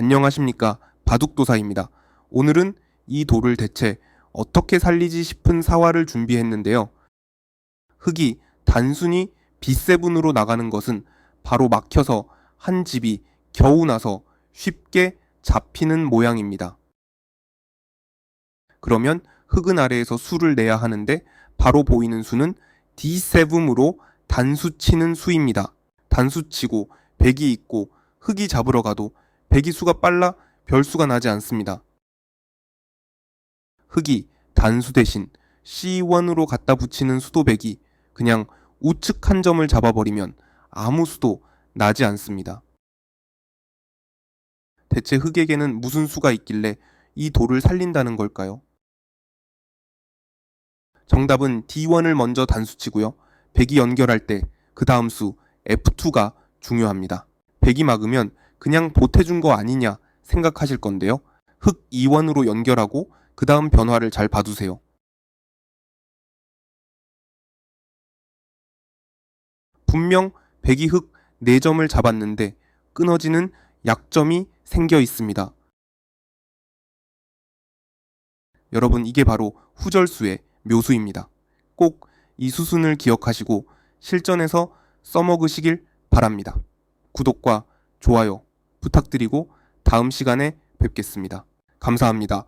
안녕하십니까 바둑도사입니다. 오늘은 이 돌을 대체 어떻게 살리지 싶은 사화를 준비했는데요. 흙이 단순히 B7으로 나가는 것은 바로 막혀서 한 집이 겨우 나서 쉽게 잡히는 모양입니다. 그러면 흙은 아래에서 수를 내야 하는데 바로 보이는 수는 D7으로 단수 치는 수입니다. 단수 치고 백이 있고 흙이 잡으러 가도 백이 수가 빨라 별수가 나지 않습니다. 흙이 단수 대신 C1으로 갖다 붙이는 수도백이 그냥 우측 한 점을 잡아버리면 아무 수도 나지 않습니다. 대체 흙에게는 무슨 수가 있길래 이 돌을 살린다는 걸까요? 정답은 D1을 먼저 단수치고요. 백이 연결할 때 그 다음 수 F2가 중요합니다. 백이 막으면 그냥 보태준 거 아니냐 생각하실 건데요. 흙 2원으로 연결하고 그 다음 변화를 잘 봐두세요. 분명 백이 흙 4점을 잡았는데 끊어지는 약점이 생겨 있습니다. 여러분 이게 바로 후절수의 묘수입니다. 꼭 이 수순을 기억하시고 실전에서 써먹으시길 바랍니다. 구독과 좋아요 부탁드리고 다음 시간에 뵙겠습니다. 감사합니다.